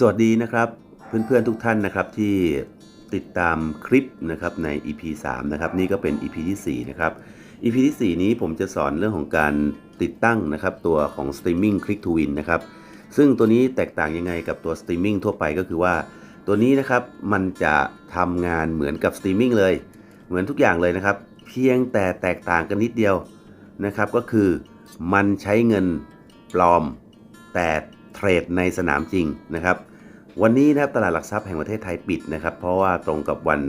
สวัสดีนะครับเพื่อนๆทุกท่านนะครับที่ติดตามคลิปนะครับใน EP 3นะครับนี่ก็เป็น EP ที่4นะครับ EP ที่ 4 นี้ผมจะสอนเรื่องของการติดตั้งนะครับตัวของ Streaming Click to Win นะครับซึ่งตัวนี้แตกต่างยังไงกับตัว Streaming ทั่วไปก็คือว่า ตัวนี้นะครับมันจะทำงานเหมือนกับ Streaming เลย เหมือนทุกอย่างเลยนะครับ เพียงแต่แตกต่างกันนิดเดียวนะครับก็คือมันใช้เงินปลอมแต่ เทรดในสนามจริงนะครับ วันนี้นะครับตลาดหลักทรัพย์แห่งประเทศไทยปิดนะครับ เพราะว่าตรงกับวัน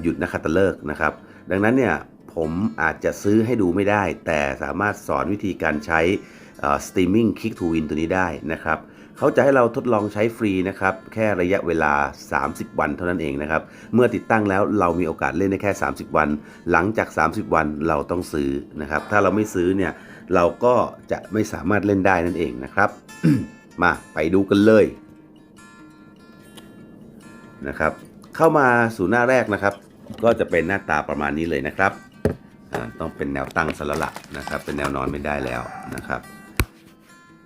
หยุดนักขัตฤกษ์นะครับ ดังนั้นเนี่ยผมอาจจะซื้อให้ดูไม่ได้ แต่สามารถสอนวิธีการใช้สตรีมมิ่งคิกทูวินตัวนี้ได้นะครับ เขาจะให้เราทดลองใช้ฟรีนะครับ แค่ระยะเวลา 30 วันเท่านั้นเองนะครับ เมื่อติดตั้งแล้วเรามีโอกาสเล่นได้แค่ 30 วัน หลังจาก 30 วันเราต้องซื้อนะครับ ถ้าเราไม่ซื้อเนี่ยเราก็จะไม่สามารถเล่นได้นั่นเองนะครับ มาไปดูกันเลยนะครับ เข้ามาสู่หน้าแรกนะครับ ก็จะเป็นหน้าตาประมาณนี้เลยนะครับต้องเป็นแนวตั้งสละละนะครับ เป็นแนวนอนไม่ได้แล้วนะครับ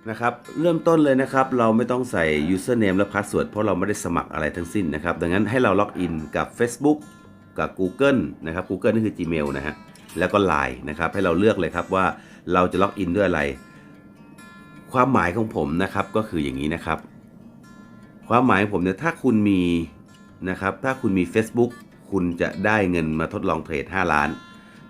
นะครับเริ่มต้นเลยนะครับเราไม่ต้องใส่ username และ password เพราะเราไม่ได้สมัครอะไรทั้งสิ้นนะครับดังนั้นให้เราล็อกอินกับ Facebook กับ Google นะครับ Google นี่คือ Gmail นะฮะแล้วก็ Line นะครับให้เราเลือกเลยครับว่าเราจะล็อกอินด้วยอะไร ความหมายของผมนะครับก็คืออย่างนี้นะครับ ความหมายของผมเนี่ยถ้าคุณมีนะครับถ้าคุณมี Facebook คุณจะได้เงินมาทดลองเทรด 5 ล้าน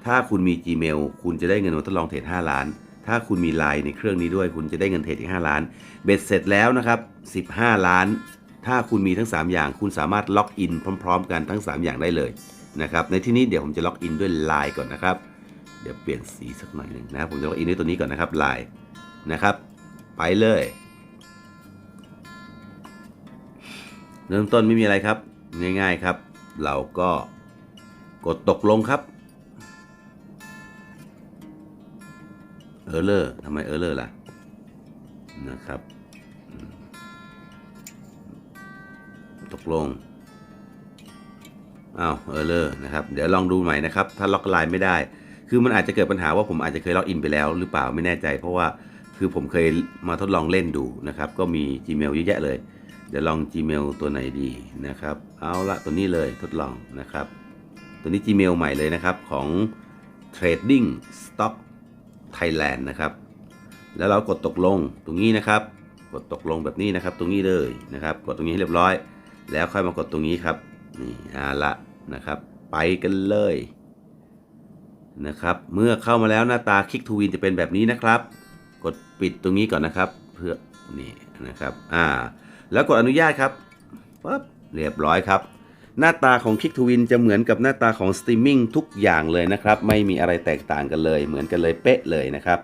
ถ้าคุณมี Gmail คุณจะได้เงินมาทดลองเทรด 5 ล้าน ถ้าคุณมี Line ในเครื่องนี้ด้วย คุณจะได้เงินเทรดอีก 5 ล้าน เบ็ดเสร็จแล้วนะครับ 15 ล้าน ถ้าคุณมีทั้ง 3 อย่าง คุณสามารถล็อกอินพร้อม ๆ กันทั้ง 3 อย่างได้เลยนะครับ ในที่นี้เดี๋ยวผมจะล็อกอินด้วย Line ก่อนนะครับ เดี๋ยวเปลี่ยนสีสักหน่อยหนึ่งนะ ผมจะล็อกอินด้วยตัวนี้ก่อนนะครับ Line นะครับ ไปเลย เริ่มต้นไม่มีอะไรครับ ง่ายๆครับ เราก็กดตกลงครับ เออเลอร์ทำไมเออเลอร์ล่ะ นะครับ ตกลงอ้าวเออเลอร์นะครับ เดี๋ยวลองดูใหม่นะครับ ถ้าล็อกไลน์ไม่ได้ คือมันอาจจะเกิดปัญหาว่าผมอาจจะเคยล็อกอินไปแล้วหรือเปล่าไม่แน่ใจ เพราะว่าคือผมเคยมาทดลองเล่นดูนะครับ ก็มี Gmail เยอะแยะเลย เดี๋ยวลอง Gmail ตัวไหนดีนะครับ เอาละตัวนี้เลยทดลองนะครับ ตัวนี้ Gmail ใหม่เลยนะครับของ Trading Stock Thailand นะครับ แล้วเรากดตกลงตรงนี้นะครับ กดตกลงแบบนี้นะครับ ตรงนี้เลยนะครับ กดตรงนี้ให้เรียบร้อย แล้วค่อยมากดตรงนี้ครับนี่เอาละนะครับ ไปกันเลยนะครับ เมื่อเข้ามาแล้วหน้าตาคลิกทูวินจะเป็นแบบนี้นะครับ กดปิดตรงนี้ก่อนนะครับ เพื่อนี่นะครับ อ่า แล้วกดอนุญาตครับปั๊บเรียบร้อยครับ หน้าตาของ Kick to Win จะเหมือนกับหน้าตาของ Streaming ทุกอย่างเลยนะครับ ไม่มีอะไรแตกต่างกันเลย เหมือนกันเลยเป๊ะเลยนะครับ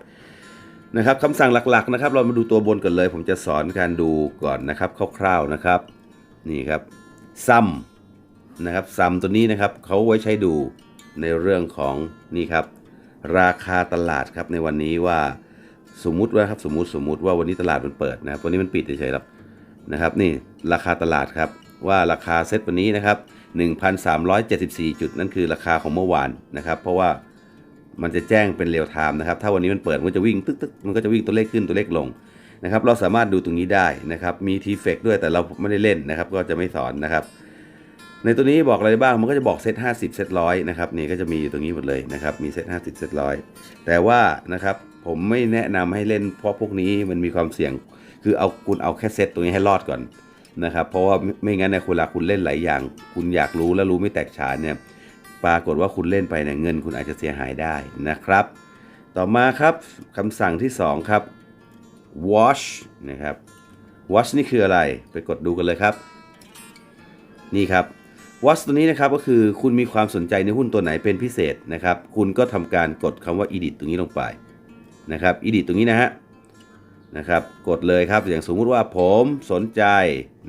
นะครับคำสั่งหลักๆนะครับ เรามาดูตัวบนก่อนเลย ผมจะสอนการดูก่อนนะครับคร่าวๆนะครับ นี่ครับซัมนะครับซัมตัวนี้นะครับเขาไว้ใช้ดูในเรื่องของนี่ครับ ราคาตลาดครับในวันนี้ว่าสมมุติว่าครับสมมุติสมมุติว่าวันนี้ตลาดมันเปิดนะครับวันนี้มันปิดเฉยๆครับนะครับ นี่ราคาตลาดครับ ว่าราคาเซตวันนี้นะครับ 1,374 จุด นั่นคือราคาของเมื่อวานนะครับ เพราะว่ามันจะแจ้งเป็นเรียลไทม์นะครับ ถ้าวันนี้มันเปิดมันจะวิ่งตึ๊กตึ๊กมันก็จะวิ่งตัวเลขขึ้นตัวเลขลงนะครับ เราสามารถดูตรงนี้ได้นะครับ มีทีเฟกด้วยแต่เราไม่ได้เล่นนะครับ ก็จะไม่สอนนะครับ ในตัวนี้บอกอะไรบ้าง มันก็จะบอกเซต50 เซตร้อยนะครับ นี่ก็จะมีอยู่ตรงนี้หมดเลยนะครับ มีเซต50 เซตร้อยแต่ว่านะครับ ผมไม่แนะนำให้เล่นเพราะพวกนี้มันมีความเสี่ยง คือเอาคุณเอาแค่เซตตรงนี้ให้รอดก่อน นะครับเพราะว่าไม่งั้นเนี่ยเวลาคุณเล่นหลายอย่าง คุณอยากรู้แล้วรู้ไม่แตกฉานเนี่ยปรากฏว่าคุณเล่นไปเนี่ยเงินคุณอาจจะเสียหายได้นะครับ ต่อมาครับคำสั่งที่ 2 ครับ wash นะครับ wash นี่คืออะไรไปกดดูกันเลยครับ นี่ครับ watch ตัวนี้นะครับก็คือคุณมีความสนใจในหุ้นตัวไหนเป็นพิเศษนะครับ คุณก็ทำการกดคำว่า edit ตรงนี้ลงไปนะครับ edit ตรงนี้นะฮะ นะครับกดเลยครับอย่างสมมุติว่าผมสนใจ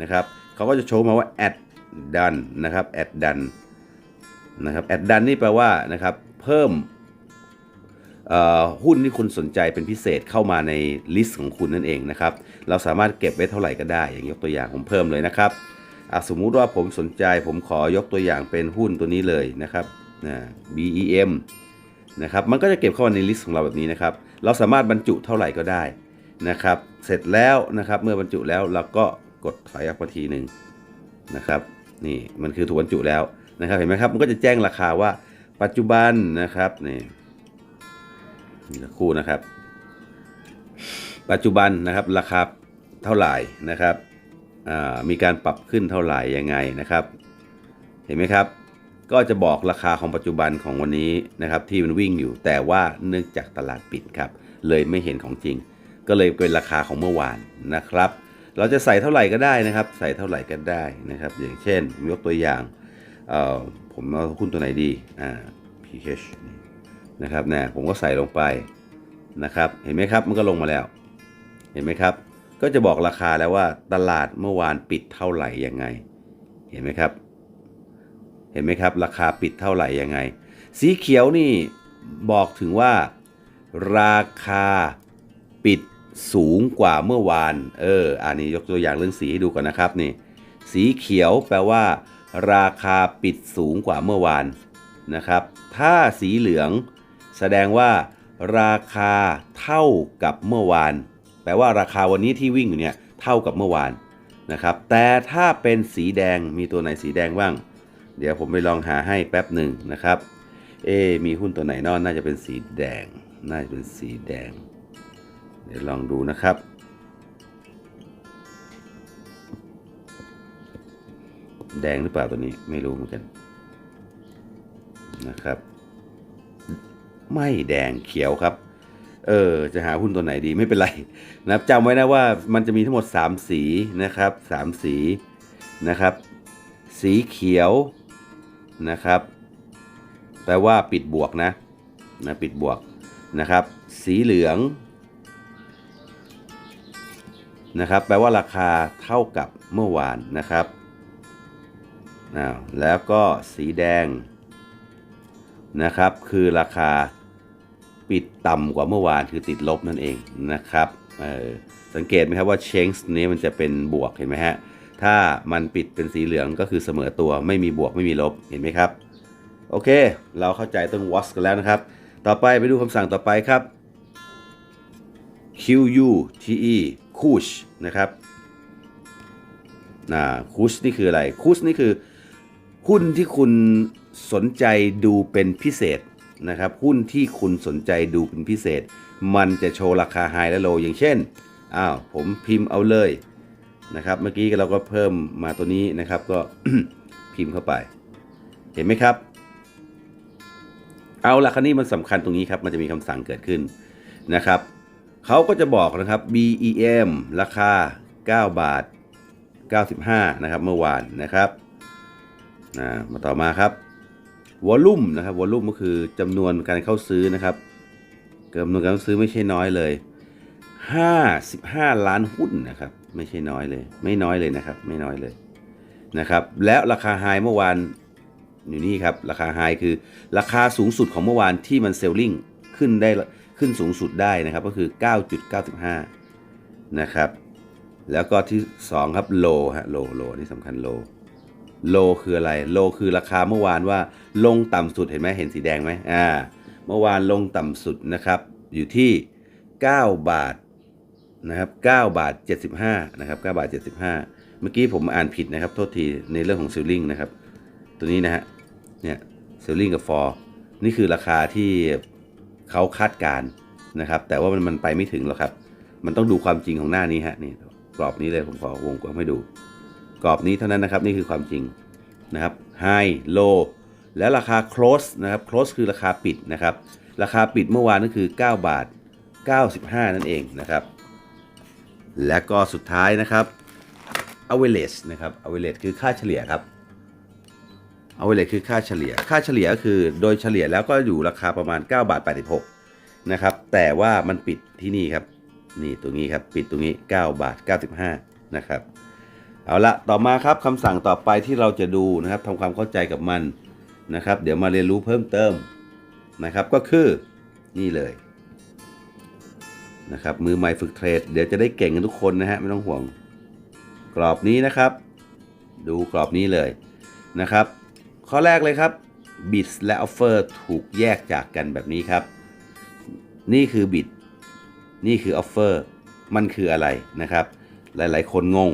นะครับเขาก็จะโชว์มาว่า add done นะครับ add done นะครับ add done นี่แปลว่านะครับเพิ่มหุ้นที่คุณสนใจเป็นพิเศษเข้ามาในลิสต์ของคุณนั่นเองนะครับเราสามารถเก็บไว้เท่าไหร่ก็ได้ อย่างยกตัวอย่างผมเพิ่มเลยนะครับสมมุติว่าผมสนใจผมขอยกตัวอย่างเป็นหุ้นตัวนี้เลยนะครับ BEM นะครับมันก็จะเก็บเข้ามาในลิสต์ของเราแบบนี้นะครับ เราสามารถบรรจุเท่าไหร่ก็ได้ นะครับ เสร็จแล้วนะครับ เมื่อบรรจุแล้วเราก็กดถอยออกมาทีหนึ่งนะครับ นี่มันคือถูกบรรจุแล้วนะครับ เห็นไหมครับ มันก็จะแจ้งราคาว่าปัจจุบันนะครับนี่นี่สักครู่นะครับ ปัจจุบันนะครับราคาเท่าไหร่นะครับอ่ามีการปรับขึ้นเท่าไหร่ยังไงนะครับ เห็นไหมครับ ก็จะบอกราคาของปัจจุบันของวันนี้นะครับที่มันวิ่งอยู่ แต่ว่าเนื่องจากตลาดปิดครับ เลยไม่เห็นของจริง ก็เลยเป็นราคาของเมื่อวานนะครับ เราจะใส่เท่าไหร่ก็ได้นะครับ ใส่เท่าไหร่ก็ได้นะครับ อย่างเช่นยกตัวอย่างเอ่อผมเอาหุ้นตัวไหนดีอ่า PH นะครับนะผมก็ใส่ลงไปนะครับ เห็นไหมครับมันก็ลงมาแล้ว เห็นไหมครับ ก็จะบอกราคาแล้วว่าตลาดเมื่อวานปิดเท่าไหร่ยังไง เห็นไหมครับ เห็นไหมครับ ราคาปิดเท่าไหร่ยังไง สีเขียวนี่บอกถึงว่า ราคาปิด สูงกว่าเมื่อวาน เออ อันนี้ยกตัวอย่างเรื่องสีให้ดูก่อนนะครับนี่ สีเขียวแปลว่า ราคาปิดสูงกว่าเมื่อวานนะครับ ถ้าสีเหลือง แสดงว่า ราคาเท่ากับเมื่อวาน แปลว่าราคาวันนี้ที่วิ่งอยู่เนี่ยเท่ากับเมื่อวานนะครับ แต่ถ้าเป็นสีแดงมีตัวไหนสีแดงบ้าง เดี๋ยวผมไปลองหาให้แป๊บหนึ่งนะครับ เอ มีหุ้นตัวไหนนอนน่าจะเป็นสีแดง น่าจะเป็นสีแดง เดี๋ยวลองดูนะครับ แดงหรือเปล่าตัวนี้ไม่รู้เหมือนกันนะครับ ไม่แดงเขียวครับ เออ จะหาหุ้นตัวไหนดีไม่เป็นไรนะครับจำไว้นะว่ามันจะมีทั้งหมด 3 สีนะครับ 3 สีนะครับ สีเขียวนะครับแปลว่าปิดบวกนะนะปิดบวกนะครับ สีเหลือง นะครับ แปลว่าราคาเท่ากับเมื่อวานนะครับแล้วก็สีแดงนะครับ คือราคาปิดต่ำกว่าเมื่อวานคือติดลบนั่นเองนะครับสังเกตไหมครับว่า change นี้มันจะเป็นบวกเห็นไหมฮะ ถ้ามันปิดเป็นสีเหลืองก็คือเสมอตัวไม่มีบวกไม่มีลบเห็นไหมครับ โอเค เราเข้าใจต้น watch กันแล้วนะครับ ต่อไปไปดูคำสั่งต่อไปครับ Q U T E T E Kush นะครับนะคุชนี่คืออะไรคุชนี่คือหุ้นที่คุณสนใจดูเป็นพิเศษนะครับ หุ้นที่คุณสนใจดูเป็นพิเศษ มันจะโชว์ราคาไฮและโลอย่างเช่นอ้าวผมพิมพ์เอาเลยนะครับ เมื่อกี้เราก็เพิ่มมาตัวนี้นะครับ ก็พิมพ์เข้าไป เห็นไหมครับ เอาละคราวนี้มันสำคัญตรงนี้ครับ มันจะมีคำสั่งเกิดขึ้นนะครับ เขาก็จะบอกนะครับ BEM ราคา 9 บาท 95 นะครับ เมื่อวานนะครับมาต่อมาครับวอลลุ่มนะครับวอลลุ่มก็คือจำนวนการเข้าซื้อนะครับจำนวนการเข้าซื้อไม่ใช่น้อยเลย 55 ล้านหุ้นนะครับ ไม่ใช่น้อยเลย ไม่น้อยเลยนะครับ ไม่น้อยเลยนะครับ แล้วราคาไฮเมื่อวานอยู่นี่ครับ ราคาไฮคือราคาสูงสุดของเมื่อวานที่มันเซลลิงขึ้นได้ ขึ้นสูงสุดได้นะครับก็คือ 9.95 นะครับ แล้วก็ที่ 2 ครับโลฮะโลโลนี่สำคัญโลโลคืออะไรโลคือราคาเมื่อวานว่าลงต่ำสุดเห็นไหมเห็นสีแดงไหมอ่าเมื่อวานลงต่ำสุดนะครับ อยู่ที่ 9 บาทนะครับ9บาท 75นะครับ9บาท 75 เมื่อกี้ผมอ่านผิดนะครับ โทษทีในเรื่องของซิลลิงนะครับ ตัวนี้นะฮะเนี่ยซิลลิงกับฟอร์นี่คือราคาที่ เขาคาดการนะครับ แต่ว่ามันมันไปไม่ถึงหรอกครับ มันต้องดูความจริงของหน้านี้ฮะนี่กรอบนี้เลยผมขอวงกลมให้ดู กรอบนี้เท่านั้นนะครับนี่คือความจริงนะครับ High Low และราคา Close นะครับ Close คือราคาปิดนะครับ ราคาปิดเมื่อวานก็คือ 9 บาท 95 นั่นเองนะครับ และก็สุดท้ายนะครับ average นะครับ average คือค่าเฉลี่ยครับ average คือค่าเฉลี่ย ค่าเฉลี่ยก็คือโดยเฉลี่ยแล้วก็อยู่ราคาประมาณ 9 บาท 86 นะครับ แต่ว่ามันปิดที่นี่ครับ นี่ตรงนี้ครับ ปิดตรงนี้ 9 บาท 95 นะครับ เอาละต่อมาครับคำสั่งต่อไปที่เราจะดูนะครับทำความเข้าใจกับมันนะครับ เดี๋ยวมาเรียนรู้เพิ่มเติมนะครับ ก็คือนี่เลยนะครับ มือใหม่ฝึกเทรด เดี๋ยวจะได้เก่งกันทุกคนนะฮะไม่ต้องห่วง กรอบนี้นะครับ ดูกรอบนี้เลยนะครับ ข้อแรกเลยครับ bids และ offer ถูกแยกจากกันแบบนี้ครับ นี่คือ bid นี่คือ offer มันคืออะไรนะครับ หลายๆ คนงง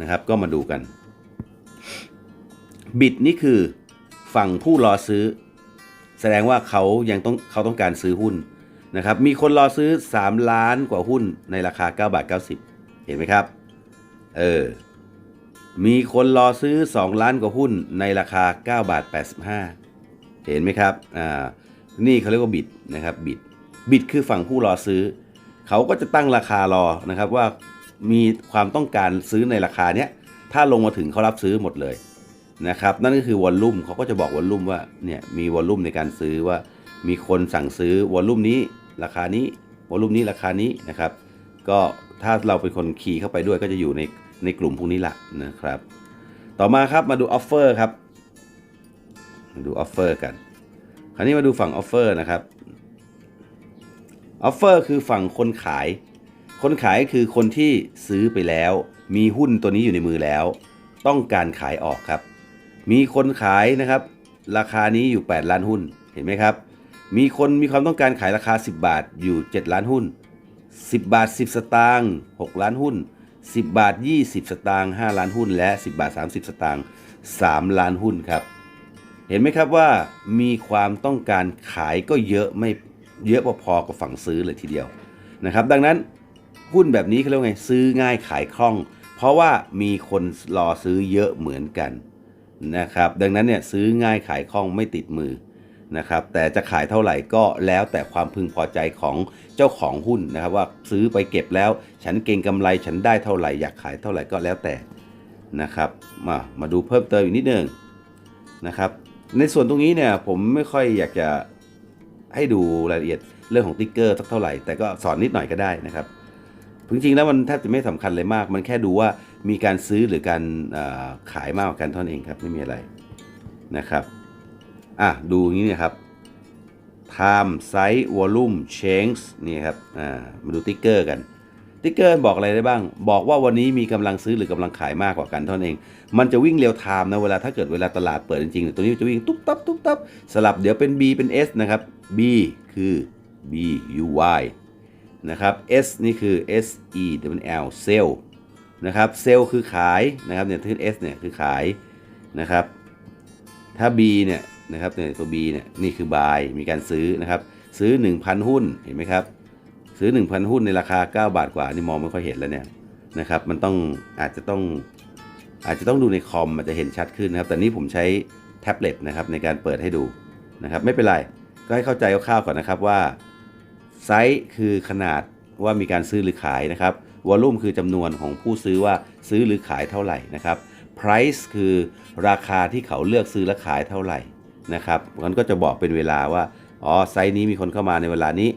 นะครับ ก็มาดูกัน บิดนี่คือฝั่งผู้รอซื้อ แสดงว่าเขายังต้องเขาต้องการซื้อหุ้นนะครับ มีคนรอซื้อ 3 ล้านกว่าหุ้นในราคา 9 บาท 90 เห็นไหมครับ เออ มีคนรอซื้อ 2 ล้านกว่าหุ้นในราคา 9 บาท 85 เห็นไหมครับ อ่า นี่เขาเรียกว่าบิดนะครับ บิด บิดคือฝั่งผู้รอซื้อ เขาก็จะตั้งราคารอนะครับว่ามีความต้องการซื้อในราคาเนี้ย ถ้าลงมาถึงเขารับซื้อหมดเลยนะครับ นั่นก็คือวอลลุ่มเขาก็จะบอกวอลลุ่มว่า เนี่ย มีวอลลุ่มในการซื้อว่า มีคนสั่งซื้อวอลลุ่มนี้ ราคานี้ วอลลุ่มนี้ราคานี้นะครับ ก็ถ้าเราเป็นคนคีย์เข้าไปด้วยก็จะอยู่ใน ในกลุ่มพวกนี้ละนะครับ ต่อมาครับมาดูออฟเฟอร์ครับ มาดูออฟเฟอร์กัน คราวนี้มาดูฝั่งออฟเฟอร์นะครับ ออฟเฟอร์คือฝั่งคนขาย คนขายคือคนที่ซื้อไปแล้ว มีหุ้นตัวนี้อยู่ในมือแล้ว ต้องการขายออกครับ มีคนขายนะครับ ราคานี้อยู่ 8 ล้านหุ้น เห็นไหมครับ มีคนมีความต้องการขายราคา 10 บาทอยู่ 7 ล้านหุ้น 10 บาท 10 สตางค์ 6 ล้านหุ้น 10 บาท 20 สตางค์5ล้านหุ้นและ 10 บาท 30 สตางค์3ล้านหุ้นครับ เห็นไหมครับว่ามีความต้องการขายก็เยอะไม่เยอะพอๆกับฝั่งซื้อเลยทีเดียวนะครับ ดังนั้นหุ้นแบบนี้เขาเรียกว่าไงซื้อง่ายขายคล่อง เพราะว่ามีคนรอซื้อเยอะเหมือนกันนะครับ ดังนั้นเนี่ยซื้อง่ายขายคล่องไม่ติดมือ นะครับแต่จะขายเท่าไหร่ก็แล้วแต่ความพึงพอใจของเจ้าของหุ้นนะครับ ว่าซื้อไปเก็บแล้ว ฉันเก่งกำไรฉันได้เท่าไหร่อยากขายเท่าไหร่ก็แล้วแต่นะครับ มามาดูเพิ่มเติมอีกนิดนึงนะครับ ในส่วนตรงนี้เนี่ยผมไม่ค่อยอยากจะให้ดูรายละเอียดเรื่องของติ๊กเกอร์สักเท่าไหร่แต่ก็สอนนิดหน่อยก็ได้นะครับจริงๆแล้วมันแทบจะไม่สำคัญเลยมาก มันแค่ดูว่ามีการซื้อหรือการขายมากกว่ากันเท่านั้นเองครับไม่มีอะไรนะครับ อะดูอย่างนี้นะครับ time size volume change นี่ครับอ่ามาดูติ๊กเกอร์กันติ๊กเกอร์บอกอะไรได้บ้าง บอกว่าวันนี้มีกำลังซื้อหรือกำลังขายมากกว่ากันเท่านั้นเอง มันจะวิ่งเร็วไทม์นะเวลาถ้าเกิดเวลาตลาดเปิดจริงๆตัวนี้จะวิ่งตุ๊บตับตุ๊บตับสลับเดี๋ยวเป็น B เป็น S นะครับ B คือ B U Y นะครับ S นี่คือ S E W L sell นะครับเซลคือขายนะครับเนี่ยที่ S เนี่ยคือขายนะครับถ้า B เนี่ย นะครับเนี่ยตัว B เนี่ยนี่คือ buy มีการซื้อนะครับ ซื้อ 1,000 หุ้นเห็นไหมครับ ซื้อ 1,000 หุ้นในราคา 9 บาทกว่า นี่มองไม่ค่อยเห็นแล้วเนี่ยนะครับ มันต้องอาจจะต้องอาจจะต้องดูในคอมมันจะเห็นชัดขึ้นนะครับ แต่นี่ผมใช้แท็บเล็ตนะครับในการเปิดให้ดูนะครับ ไม่เป็นไร ก็ให้เข้าใจคร่าวๆก่อนนะครับว่าไซส์คือขนาดว่ามีการซื้อหรือขายนะครับวอลลุ่มคือจำนวนของผู้ซื้อว่าซื้อหรือขายเท่าไหร่นะครับ price คือราคาที่เขาเลือกซื้อและขายเท่าไหร่ นะครับมันก็จะบอกเป็นเวลาว่าอ๋อไซส์นี้มีคนเข้ามาในเวลานี้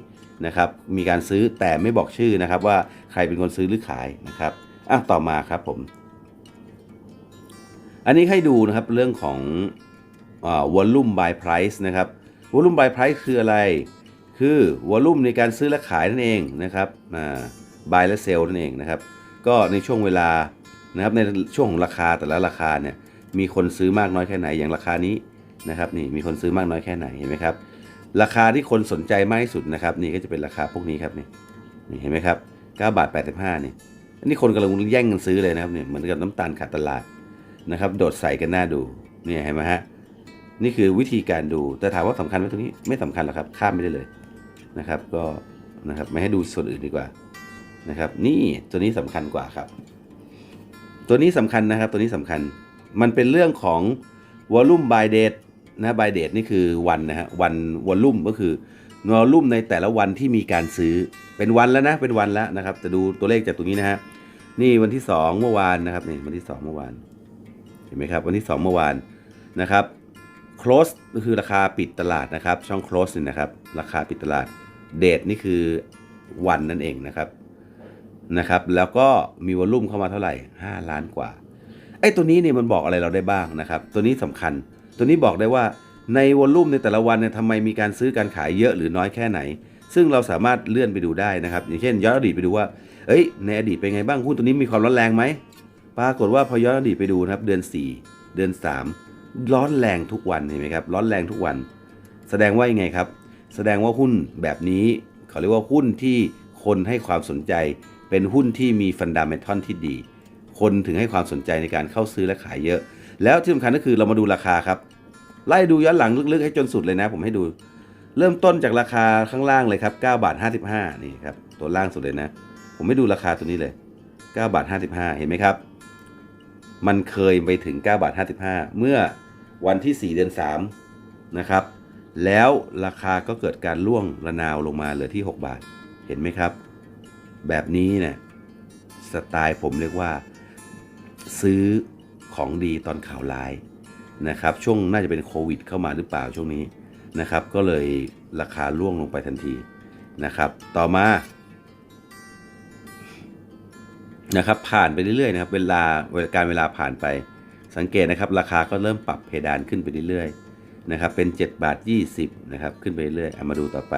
นะครับมีการซื้อแต่ไม่บอกชื่อนะครับว่าใครเป็นคนซื้อหรือขายนะครับอะต่อมาครับผม อันนี้ให้ดูนะครับเรื่องของอ่า volume by price นะครับ volume by price คืออะไร คือ volume ในการซื้อและขายนั่นเองนะครับอ่า buy และ sell นั่นเองนะครับ ก็ในช่วงเวลานะครับในช่วงของราคาแต่ละราคาเนี่ยมีคนซื้อมากน้อยแค่ไหนอย่างราคานี้ นะครับนี่มีคนซื้อมากน้อยแค่ไหนเห็นไหมครับราคาที่คนสนใจมากที่สุดนะครับนี่ก็จะเป็นราคาพวกนี้ครับนี่นี่เห็นไหมครับ9บาท85นี่อันนี้คนกำลังแย่งกันซื้อเลยนะครับเนี่ยเหมือนกับน้ำตาลขาดตลาดนะครับโดดใส่กันหน้าดูเนี่ยเห็นไหมฮะนี่คือวิธีการดูแต่ถามว่าสำคัญไหมตรงนี้ไม่สำคัญหรอกครับข้ามไม่ได้เลยนะครับก็นะครับไม่ให้ดูส่วนอื่นดีกว่านะครับนี่ตัวนี้สำคัญกว่าครับ ตัวนี้สำคัญนะครับตัวนี้สำคัญมันเป็นเรื่องของ volume by date นะ by date นี่คือวันนะฮะวัน volume ก็คือ volume ในแต่ละวันที่มีการซื้อเป็นวันแล้วนะเป็นวันแล้วนะครับจะดูตัวเลขจากตรงนี้นะฮะนี่วันที่ 2 เมื่อวานนะครับนี่วันที่ 2 เมื่อวานเห็นไหมครับวันที่ 2 เมื่อวานนะครับ close ก็คือราคาปิดตลาดนะครับ ช่อง close นี่นะครับ ราคาปิดตลาด date นี่คือวันนั่นเองนะครับนะครับ แล้วก็มีวอลลุ่มเข้ามาเท่าไหร่ 5 ล้านกว่าไอ้ตัวนี้เนี่ยมันบอกอะไรเราได้บ้างนะครับ ตัวนี้สำคัญ ตัวนี้บอกได้ว่าในวอลลุ่มในแต่ละวันเนี่ยทำไมมีการซื้อการขายเยอะหรือน้อยแค่ไหน ซึ่งเราสามารถเลื่อนไปดูได้นะครับ อย่างเช่นย้อนอดีตไปดูว่า เอ้ย ในอดีตเป็นไงบ้างหุ้นตัวนี้มีความร้อนแรงไหมปรากฏว่าพอย้อนอดีตไปดูนะครับ เดือน 4 เดือน 3 ร้อนแรงทุกวันเห็นไหมครับ ร้อนแรงทุกวัน แสดงว่ายังไงครับ แสดงว่าหุ้นแบบนี้เขาเรียกว่าหุ้นที่คนให้ความสนใจ เป็นหุ้นที่มีฟันดัมเมทัลที่ดีคคนถึงให้ความสนใจในการเข้าซื้อและขายเยอะ แล้วที่สำคัญก็คือเรามาดูราคาครับ ไล่ดูย้อนหลังลึกๆให้จนสุดเลยนะ ผมให้ดู เริ่มต้นจากราคาข้างล่างเลยครับ9บาท55 นี่ครับ ตัวล่างสุดเลยนะ ผมไม่ดูราคาตัวนี้เลย9บาท55 เห็นไหมครับ มันเคยไปถึง9บาท55 เมื่อวันที่ 4 เดือน 3 นะครับ แล้วราคาก็เกิดการล่วงระนาวลงมาเหลือที่ 6 บาท เห็นไหมครับ แบบนี้เนี่ยสไตล์ผมเรียกว่า ซื้อของดีตอนข่าวร้าย นะครับช่วงน่าจะเป็นโควิดเข้ามาหรือเปล่าช่วงนี้นะครับ ก็เลยราคาล่วงลงไปทันทีนะครับ ต่อมานะครับผ่านไปเรื่อยๆนะครับเวลาการเวลาผ่านไปสังเกตนะครับราคาก็เริ่มปรับเพดานขึ้นไปเรื่อยๆนะครับเป็น 7 บาท 20นะครับขึ้นไปเรื่อยเอามาดูต่อไป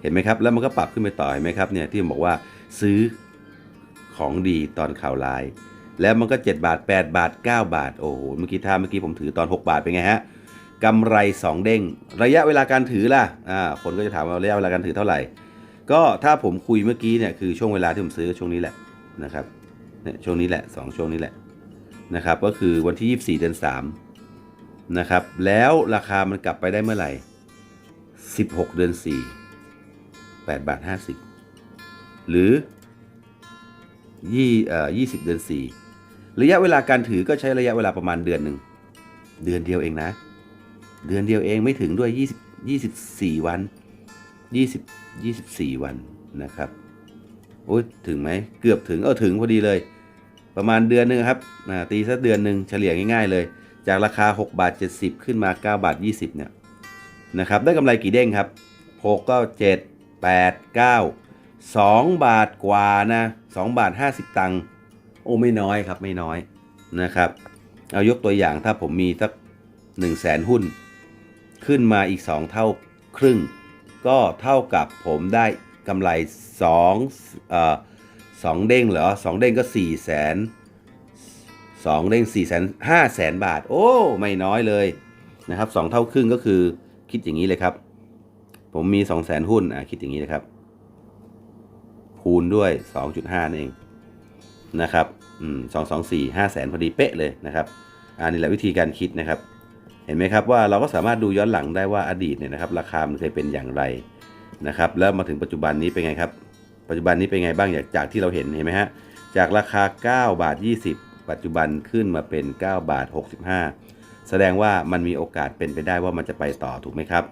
เห็นไหมครับแล้วมันก็ปรับขึ้นไปต่อเห็นไหมครับเนี่ยที่ผมบอกว่าซื้อของดีตอนข่าวร้าย แล้วมันก็ 7 บาท 8 บาท 9 บาท โอ้โห เมื่อกี้ถ้าเมื่อกี้ผมถือตอน 6 บาทเป็นไงฮะกำไร 2 เด้ง ระยะเวลาการถือล่ะอ่าคนก็จะถามว่าระยะเวลาการถือเท่าไหร่ ก็ถ้าผมคุยเมื่อกี้เนี่ยคือช่วงเวลาที่ผมซื้อช่วงนี้แหละนะครับเนี่ยช่วงนี้แหละ 2 ช่วงนี้แหละนะครับก็คือวันที่ 24 เดือน 3 นะครับ แล้วราคามันกลับไปได้เมื่อไหร่ 16 เดือน 4 8 บาท 50 หรือยี่เอ่อ20เดือน4 ระยะเวลาการถือก็ใช้ระยะเวลาประมาณเดือนหนึ่งเดือนเดียวเองนะ เดือนเดียวเองไม่ถึงด้วย20 24 วัน 20 24 วันนะครับโอ้ยถึงไหมเกือบถึงเออถึงพอดีเลย ประมาณเดือนหนึงครับอ่าตีสักเดือนหนึ่งเฉลี่ยง่ายๆเลย จากราคา6บาท70 ขึ้นมา9บาท20เนี่ยนะครับได้กำไรกี่เด้งครับ6ก็7 8 9 2 บาทกว่านะ2บาท 50 ตังค์ อ้ไม่น้อยครับไม่น้อยนะครับ เอายกตัวอย่างถ้าผมมีสัก1 0 0 0 0แสนหุ้น ขึ้นมาอีก 2 เท่าครึ่ง ก็เท่ากับผมได้กำไร2เอ่อสองเด้งเหรอสองเด้งก็4ี่แสนสองเด้ง4ี่แสนห้าแสนบาท โอ้ ไม่น้อยเลยนะครับสองเท่าครึ่งก็คือคิดอย่างนี้เลยครับ ผมมี 2 0 0แสนหุ้นอะคิดอย่างนี้เลยครับ คูณด้วย 2.5นั่นเอง นะครับอืมสองสองสี่ห้าแสนพอดีเป๊ะเลยนะครับอันนี้แหละวิธีการคิดนะครับ เห็นไหมครับว่าเราก็สามารถดูย้อนหลังได้ว่าอดีตเนี่ยนะครับ ราคามันเคยเป็นอย่างไรนะครับ แล้วมาถึงปัจจุบันนี้เป็นไงครับ ปัจจุบันนี้เป็นไงบ้างจากจากที่เราเห็นเห็นไหมฮะจากราคา 9 บาท 20 ปัจจุบันขึ้นมาเป็น 9 บาท 65 แสดงว่ามันมีโอกาสเป็นไปได้ว่ามันจะไปต่อถูกไหมครับ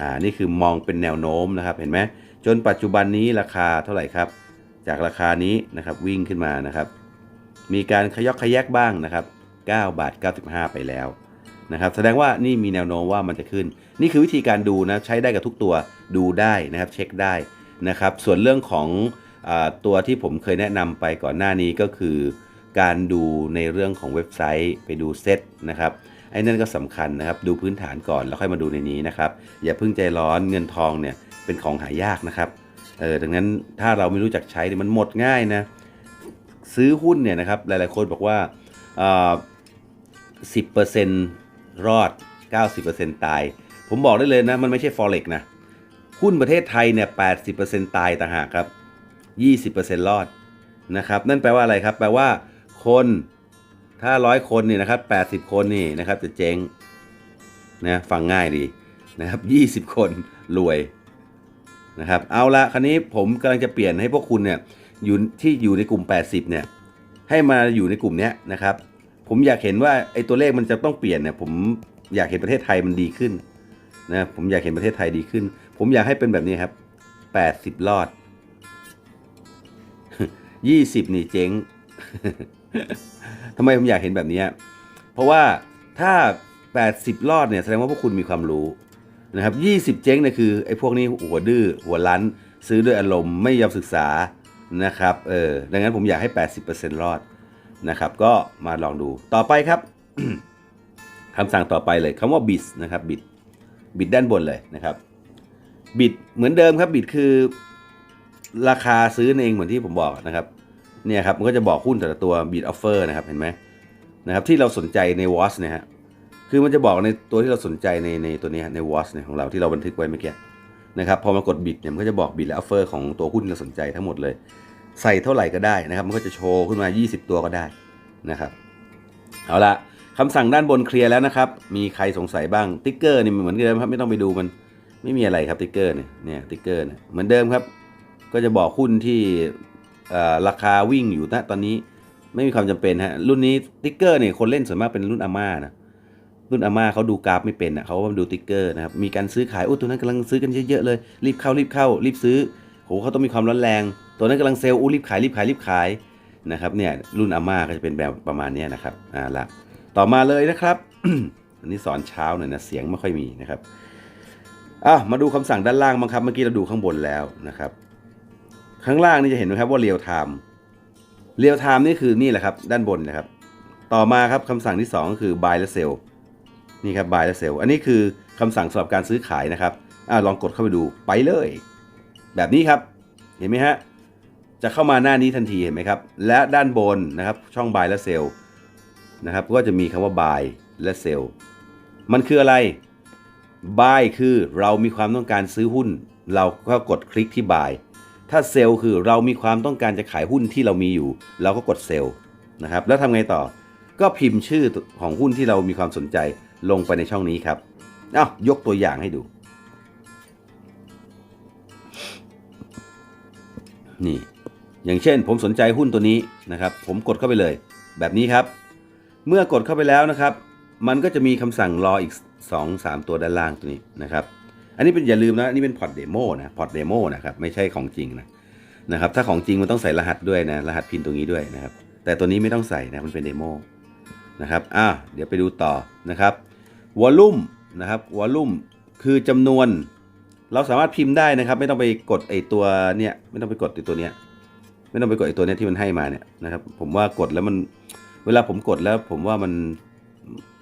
อ่านี่คือมองเป็นแนวโน้มนะครับ เห็นไหมจนปัจจุบันนี้ราคาเท่าไหร่ครับ จากราคานี้นะครับวิ่งขึ้นมานะครับ มีการขยอกขยักบ้างนะครับ9บาท95 ไปแล้วนะครับ แสดงว่านี่มีแนวโน้มว่ามันจะขึ้น นี่คือวิธีการดูนะใช้ได้กับทุกตัวดูได้นะครับเช็คได้นะครับ ส่วนเรื่องของอตัวที่ผมเคยแนะนำไปก่อนหน้านี้ก็คือ การดูในเรื่องของเว็บไซต์ไปดูเซตนะครับไอ้นั่นก็สำคัญนะครับ ดูพื้นฐานก่อนแล้วค่อยมาดูในนี้นะครับ อย่าเพิ่งใจร้อนเงินทองเนี่ยเป็นของหายากนะครับ เออดังนั้นถ้าเราไม่รู้จักใช้เนี่ยมันหมดง่ายนะ ซื้อหุ้นเนี่ยนะครับหลายๆคนบอกว่าสิบเปอร์เซ็นต์รอด 90%ตาย ผมบอกได้เลยนะ มันไม่ใช่ forex นะ หุ้นประเทศไทยเนี่ย80%ตายต่างหากครับ 20%รอดนะครับ นั่นแปลว่าอะไรครับ แปลว่าคนถ้าร้อยคนเนี่ยนะครับ 80 คนนี่นะครับจะเจ๊งนะฟังง่ายดีนะครับ 20 คนรวย นะครับเอาละคราวนี้ผมกำลังจะเปลี่ยนให้พวกคุณเนี่ยอยู่ที่อยู่ในกลุ่ม 80เนี่ยให้มาอยู่ในกลุ่มนี้นะครับ ผมอยากเห็นว่าไอ้ตัวเลขมันจะต้องเปลี่ยนเนี่ยผมอยากเห็นประเทศไทยมันดีขึ้นนะผมอยากเห็นประเทศไทยดีขึ้น ผมอยากให้เป็นแบบนี้ครับ 80 รอด 20 นี่เจ๊งทำไมผมอยากเห็นแบบนี้ เพราะว่าถ้า 80 รอดเนี่ยแสดงว่าพวกคุณมีความรู้ นะครับ 20 เจ๊งเนี่ยคือไอ้พวกนี้หัวดื้อหัวรั้น ซื้อด้วยอารมณ์ไม่ยอมศึกษานะครับเออดังนั้นผมอยากให้ 80%รอดนะครับ ก็มาลองดูต่อไปครับคำสั่งต่อไปเลยคำว่า bit นะครับ bit bit ด้านบนเลยนะครับ bit เหมือนเดิมครับ bit คือ ราคาซื้อเองเหมือนที่ผมบอกนะครับเนี่ยครับมันก็จะบอกหุ้นแต่ละตัว bit offer นะครับเห็นไหมนะครับที่เราสนใจใน watch นะฮะ คือมันจะบอกในตัวที่เราสนใจในในตัวนี้ใน watch เนี่ยของเราที่เราบันทึกไว้เมื่อกี้นะครับพอมากด bit เนี่ยมันก็จะบอก bit และ offer ของตัวหุ้นที่เราสนใจทั้งหมดเลย ใส่เท่าไหร่ก็ได้นะครับ มันก็จะโชว์ขึ้นมา 20 ตัวก็ได้นะครับเอาละคำสั่งด้านบนเคลียร์แล้วนะครับ มีใครสงสัยบ้างติ๊กเกอร์นี่เหมือนเดิมครับไม่ต้องไปดูมันไม่มีอะไรครับติ๊กเกอร์เนี่ยเนี่ยติ๊กเกอร์เนี่ยเหมือนเดิมครับ ก็จะบอกหุ้นที่ราคาวิ่งอยู่ณตอนนี้ไม่มีความจำเป็นฮะรุ่นนี้ติ๊กเกอร์เนี่ยคนเล่นส่วนมากเป็นรุ่นอาม่านะ รุ่นอาม่าเขาดูกราฟไม่เป็นอะเขาก็มาดูติ๊กเกอร์นะครับมีการซื้อขายโอ้ตัวนั้นกำลังซื้อกันเยอะๆเลย รีบเข้ารีบเข้า รีบซื้อโหเขาต้องมีความร้อนแรง ตัวนั้นกำลังเซลล์อู้รีบขายรีบขายรีบขายนะครับเนี่ยรุ่นอาม่าก็จะเป็นแบบประมาณนี้นะครับอ่าละต่อมาเลยนะครับอันนี้สอนเช้าหน่อยนะเสียงไม่ค่อยมีนะครับอะมาดูคำสั่งด้านล่างบ้างครับเมื่อกี้เราดูข้างบนแล้วนะครับข้างล่างนี่จะเห็นไหมครับว่าเรียลไทม์เรียลไทม์นี่คือนี่แหละครับด้านบนนะครับ ต่อมาครับคำสั่งที่ 2 ก็คือ buy และ sell นี่ครับ buy และ sell อันนี้คือคำสั่งสำหรับการซื้อขายนะครับอลองกดเข้าไปดูไปเลย แบบนี้ครับเห็นไหมฮะจะเข้ามาหน้านี้ทันทีเห็นไหมครับ และด้านบนนะครับช่อง buy และ sell นะครับก็จะมีคำว่า buy และ sell มันคืออะไร buy คือเรามีความต้องการซื้อหุ้น เราก็กดคลิกที่ buy ถ้าเซลล์คือเรามีความต้องการจะขายหุ้นที่เรามีอยู่ เราก็กดเซลล์นะครับแล้วทำไงต่อ ก็พิมพ์ชื่อของหุ้นที่เรามีความสนใจ ลงไปในช่องนี้ครับอ้าวยกตัวอย่างให้ดู นี่ อย่างเช่นผมสนใจหุ้นตัวนี้นะครับ ผมกดเข้าไปเลย แบบนี้ครับ เมื่อกดเข้าไปแล้วนะครับ มันก็จะมีคำสั่งรออีก 2 3 ตัวด้านล่างตัวนี้นะครับ อันนี้เป็นอย่าลืมนะอันนี่เป็นพอร์ตเดโมนะพอร์ตเดโมนะครับ ไม่ใช่ของจริงนะนะครับ ถ้าของจริงมันต้องใส่รหัสด้วยนะ รหัสพินตรงนี้ด้วยนะครับ แต่ตัวนี้ไม่ต้องใส่นะ มันเป็นเดโมนะครับ อะเดี๋ยวไปดูต่อนะครับ วอลลุ่มนะครับวอลลุ่มคือจำนวน เราสามารถพิมพ์ได้นะครับ ไม่ต้องไปกดไอตัวเนี้ยไม่ต้องไปกดไอตัวเนี้ยไม่ต้องไปกดไอตัวเนี้ยที่มันให้มาเนี่ยนะครับ ผมว่ากดแล้วมันเวลาผมกดแล้วผมว่ามัน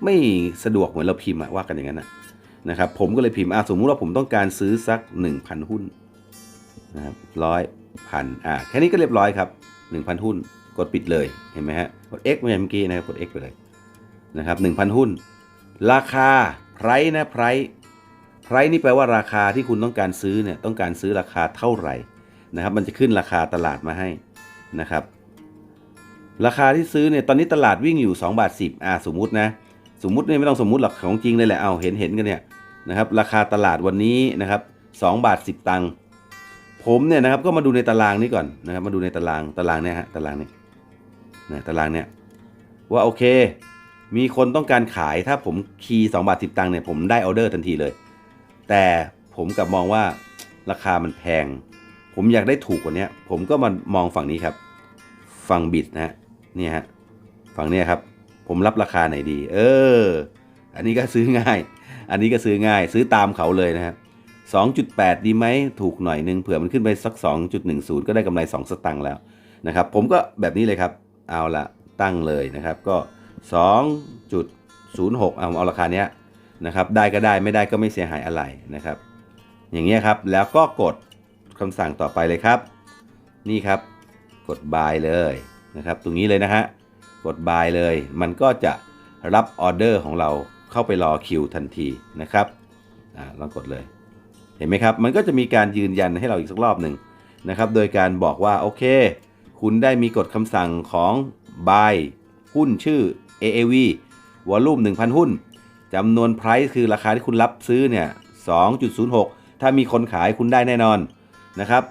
ไม่สะดวกเหมือนเราพิมพ์ว่ากันอย่างนั้นนะนะครับ ผมก็เลยพิมพ์อะสมมุติว่าผมต้องการซื้อสัก 1,000 หุ้นนะครับร้อยพันอะแค่นี้ก็เรียบร้อยครับ 1,000 หุ้นกดปิดเลยเห็นไหมฮะกด X เมื่อกี้นะครับกด X ไปเลยนะครับ1,000 หุ้น ราคา price นะ price price นี่แปลว่าราคาที่คุณต้องการซื้อเนี่ยต้องการซื้อราคาเท่าไหร่นะครับ มันจะขึ้นราคาตลาดมาให้นะครับ ราคาที่ซื้อเนี่ยตอนนี้ตลาดวิ่งอยู่2บาท10อ่าสมมุตินะสมมุติเนี่ยไม่ต้องสมมุติหรอกของจริงเลยแหละเอาเห็นเห็นกันเนี่ยนะครับราคาตลาดวันนี้นะครับ2บาท10 ตังค์ผมเนี่ยนะครับก็มาดูในตารางนี้ก่อนนะครับ มาดูในตารางตารางเนี่ยฮะตารางนี้นะตารางเนี่ยว่าโอเค มีคนต้องการขายถ้าผมคีย์2บาท10ตังค์เนี่ยผมได้ออเดอร์ทันทีเลย แต่ผมกลับมองว่าราคามันแพง ผมอยากได้ถูกกว่านี้ผมก็มามองฝั่งนี้ครับ ฝั่งบิดนะฮะเนี่ยฮะฝั่งเนี้ยครับ ผมรับราคาไหนดี เออ อันนี้ก็ซื้อง่าย อันนี้ก็ซื้อง่าย ซื้อตามเขาเลยนะครับ2.8 ดีไหมถูกหน่อยนึงเผื่อมันขึ้นไปสัก 2.10 ก็ได้กำไร 2 สตังค์แล้วนะครับ ผมก็แบบนี้เลยครับ เอาละตั้งเลยนะครับ ก็ 2.06เอาเอาราคาเนี้ยนะครับได้ก็ได้ไม่ได้ก็ไม่เสียหายอะไรนะครับ อย่างเงี้ยครับแล้วก็กดคำสั่งต่อไปเลยครับ นี่ครับกด buy เลยนะครับ ตรงนี้เลยนะฮะกด buy เลย มันก็จะรับออเดอร์ของเราเข้าไปรอคิวทันทีนะครับอ่าลองกดเลย เห็นไหมครับ มันก็จะมีการยืนยันให้เราอีกสักรอบหนึ่งนะครับ โดยการบอกว่าโอเค คุณได้มีกฎคำสั่งของ buy หุ้นชื่อ AAV วอลลุ่ม1,000 หุ้นจำนวน price คือราคาที่คุณรับซื้อเนี่ย2.06 ถ้ามีคนขายคุณได้แน่นอนนะครับ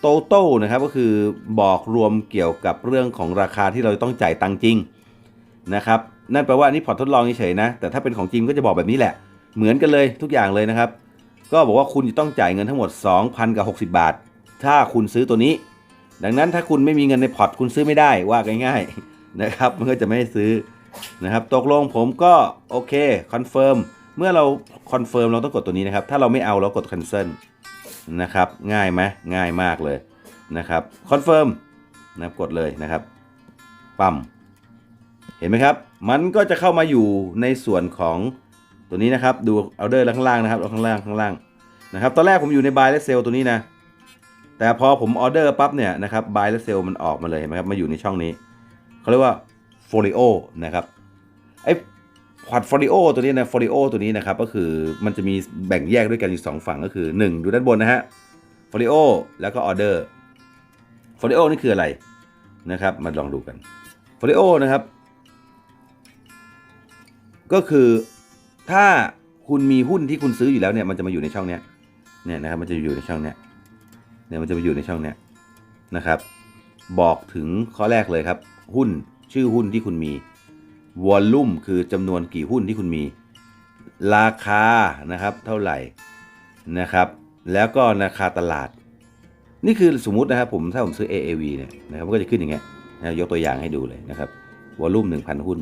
โตโต้นะครับก็คือบอกรวมเกี่ยวกับเรื่องของราคาที่เราต้องจ่ายตังจริงนะครับนั่นแปลว่านนี้พอร์ตทดลองเฉยๆนะ แต่ถ้าเป็นของจริงก็จะบอกแบบนี้แหละ เหมือนกันเลยทุกอย่างเลยนะครับ ก็บอกว่าคุณจะต้องจ่ายเงินทั้งหมด 2,000กับ60 บาท ถ้าคุณซื้อตัวนี้ ดังนั้นถ้าคุณไม่มีเงินในพอร์ตคุณซื้อไม่ได้ว่าง่ายๆนะครับมันก็จะไม่ให้ซื้อ นะครับตกลงผมก็โอเคคอนเฟิร์มเมื่อเราคอนเฟิร์มเราต้องกดตัวนี้นะครับ ถ้าเราไม่เอาเรากด cancel นะครับง่ายไหมง่ายมากเลยนะครับคอนเฟิร์มนะครับกดเลยนะครับปั๊มเห็นไหมครับ มันก็จะเข้ามาอยู่ในส่วนของตัวนี้นะครับ ดูเอาเดอร์ข้างล่างนะครับเอาข้างล่างข้างล่างนะครับตอนแรกผมอยู่ใน buy และ sell ตัวนี้นะ แต่พอผมออเดอร์ปั๊บเนี่ยนะครับ buy และ sell มันออกมาเลยเห็นไหมครับมาอยู่ในช่องนี้เขาเรียกว่า folio นะครับไอ้พอร์ต folio ตัวนี้นะ folio ตัวนี้นะครับก็คือมันจะมีแบ่งแยกด้วยกันอยู่สองฝั่งก็คือ 1 ดูด้านบนนะฮะ folio แล้วก็ออเดอร์ folio นี่คืออะไรนะครับมาลองดูกัน folio นะครับ ก็คือถ้าคุณมีหุ้นที่คุณซื้ออยู่แล้วเนี่ยมันจะมาอยู่ในช่องเนี้ยเนี่ยนะครับมันจะอยู่ในช่องเนี้ยเนี่ยมันจะมาอยู่ในช่องเนี้ยนะครับ บอกถึงข้อแรกเลยครับ หุ้น ชื่อหุ้นที่คุณมีวอลลุ่มคือจำนวนกี่หุ้นที่คุณมี ราคานะครับเท่าไหร่นะครับ แล้วก็ราคาตลาด นี่คือสมมุตินะครับผมถ้าผมซื้อ AAV เนี่ยนะครับมันก็จะขึ้นอย่างเงี้ยนะยกตัวอย่างให้ดูเลยนะครับวอลลุ่ม1,000 หุ้น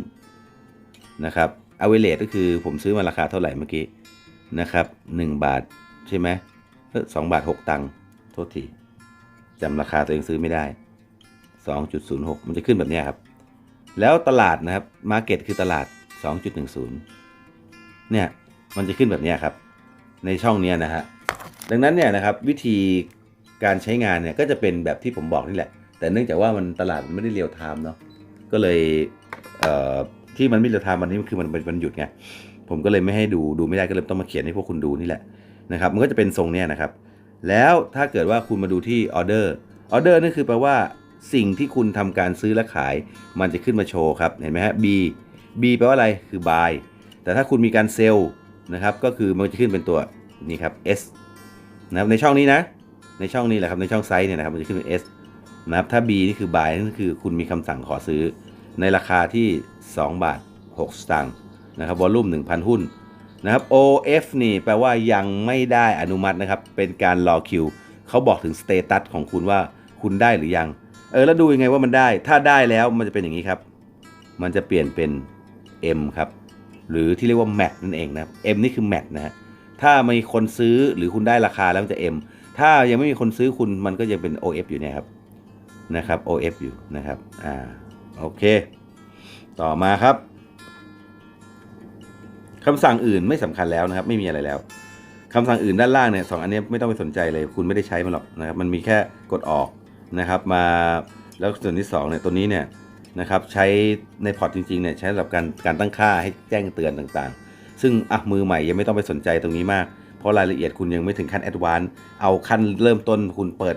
นะครับอเวเลตก็คือผมซื้อมาราคาเท่าไหร่เมื่อกี้นะครับ1บาทใช่ไหมสองบาท 6 ตังค์โทษทีจำราคาตัวเองซื้อไม่ได้ 2.06 มันจะขึ้นแบบนี้ครับ แล้วตลาดนะครับมาเก็ตคือตลาด 2.10 เนี่ยมันจะขึ้นแบบนี้ครับ ในช่องนี้นะฮะดังนั้นเนี่ยนะครับวิธีการใช้งานเนี่ยก็จะเป็นแบบที่ผมบอกนี่แหละ แต่เนื่องจากว่ามันตลาดมันไม่ได้เรียลไทม์เนาะก็เลยเที่มันไม่เรียลไทม์วันนี้คือมันเป็นวันหยุดไงผมก็เลยไม่ให้ดูดูไม่ได้ก็เลยต้องมาเขียนให้พวกคุณดูนี่แหละนะครับมันก็จะเป็นทรงเนี้ยนะครับ แล้วถ้าเกิดว่าคุณมาดูที่ออเดอร์ออเดอร์นั่นคือแปลว่า สิ่งที่คุณทำการซื้อและขาย มันจะขึ้นมาโชว์ครับ เห็นไหมฮะ B B แปลว่าอะไรคือ buy แต่ถ้าคุณมีการเซลล์นะครับ ก็คือมันจะขึ้นเป็นตัวนี่ครับ S นะครับในช่องนี้นะ ในช่องนี้แหละครับ ในช่องไซส์เนี่ยนะครับ มันจะขึ้นเป็น S นะครับถ้า B นี่คือ buy นั่นคือคุณมีคำสั่งขอซื้อ ในราคาที่ 2 บาท 6 สตางค์นะครับวอลลุ่ม1,000 หุ้นนะครับ OF นี่แปลว่ายังไม่ได้อนุมัตินะครับ เป็นการรอคิว เขาบอกถึงสเตตัสของคุณว่าคุณได้หรือยัง เออแล้วดูยังไงว่ามันได้ ถ้าได้แล้วมันจะเป็นอย่างนี้ครับ มันจะเปลี่ยนเป็น M ครับ หรือที่เรียกว่า MAT นั่นเองนะ M นี่คือ MAT นะฮะถ้ามีคนซื้อหรือคุณได้ราคาแล้วมันจะ M ถ้ายังไม่มีคนซื้อคุณมันก็ยังเป็น OF อยู่เนี่ยครับนะครับ OF อยู่นะครับอ่าโอเค ต่อมาครับคำสั่งอื่นไม่สำคัญแล้วนะครับ ไม่มีอะไรแล้วคำสั่งอื่นด้านล่างเนี่ยสองอันนี้ไม่ต้องไปสนใจเลย คุณไม่ได้ใช้มันหรอกนะครับ มันมีแค่กดออก นะครับมาแล้วส่วนที่สองเนี่ยตัวนี้เนี่ยนะครับใช้ในพอร์ตจริงๆเนี่ยใช้สำหรับการการตั้งค่าให้แจ้งเตือนต่างๆ ซึ่งอะมือใหม่ยังไม่ต้องไปสนใจตรงนี้มาก เพราะรายละเอียดคุณยังไม่ถึงขั้นแอดวานซ์เอาขั้นเริ่มต้นคุณเปิด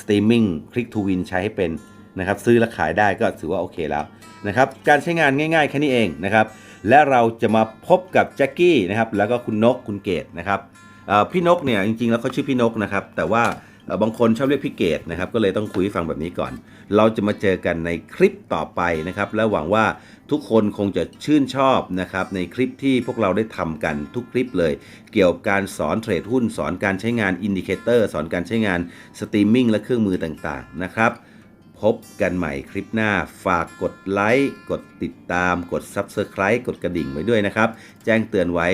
สตรีมมิ่งคลิกทูวินใช้ให้เป็นนะครับซื้อและขายได้ก็ถือว่าโอเคแล้วนะครับการใช้งานง่ายๆแค่นี้เองนะครับและเราจะมาพบกับแจ็คกี้นะครับแล้วก็คุณนกคุณเกตนะครับพี่นกเนี่ยจริงๆแล้วเขาชื่อพี่นกนะครับแต่ว่า บางคนชอบเรียกพี่เกตนะครับก็เลยต้องคุยฟังแบบนี้ก่อน เราจะมาเจอกันในคลิปต่อไปนะครับและหวังว่าทุกคนคงจะชื่นชอบนะครับในคลิปที่พวกเราได้ทำกันทุกคลิปเลย เกี่ยวกับการสอนเทรดหุ้น สอนการใช้งานอินดิเคเตอร์สอนการใช้งานสตรีมมิ่งและเครื่องมือต่างๆนะครับพบกันใหม่คลิปหน้า ฝากกดไลค์ กดติดตาม กด Subscribe กดกระดิ่งไว้ด้วยนะครับ แจ้งเตือนไว้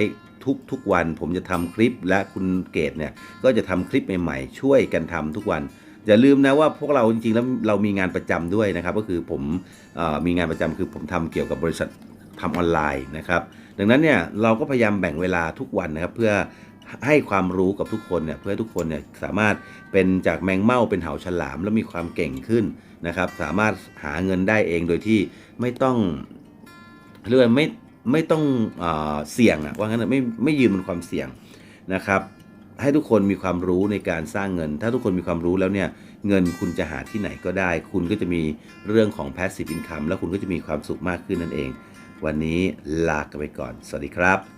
ทุกทุกๆวัน ผมจะทำคลิปและคุณเกตเนี่ยก็จะทำคลิปใหม่ๆ ช่วยกันทำทุกวันอย่าลืมนะว่าพวกเราจริงๆแล้วเรามีงานประจำด้วยนะครับก็คือผมอมีงานประจำคือผมทำเกี่ยวกับบริษัททำออนไลน์นะครับดังนั้นเนี่ยเราก็พยายามแบ่งเวลาทุกวันนะครับเพื่อให้ความรู้กับทุกคนเนี่ยเพื่อทุกคนเนี่ยสามารถเป็นจากแมงเม่าเป็นเหาฉลาม แล้วมีความเก่งขึ้นนะครับสามารถหาเงินได้เองโดยที่ไม่ต้องเรียกว่าไม่ ไม่ต้องเอเสี่ยงอะว่างั้นไม่ไม่ยืนบนความเสี่ยงนะครับ ให้ทุกคนมีความรู้ในการสร้างเงิน ถ้าทุกคนมีความรู้แล้วเนี่ยเงินคุณจะหาที่ไหนก็ได้ คุณก็จะมีเรื่องของ passive income แล้วคุณก็จะมีความสุขมากขึ้นนั่นเอง วันนี้ลากันไปก่อน สวัสดีครับ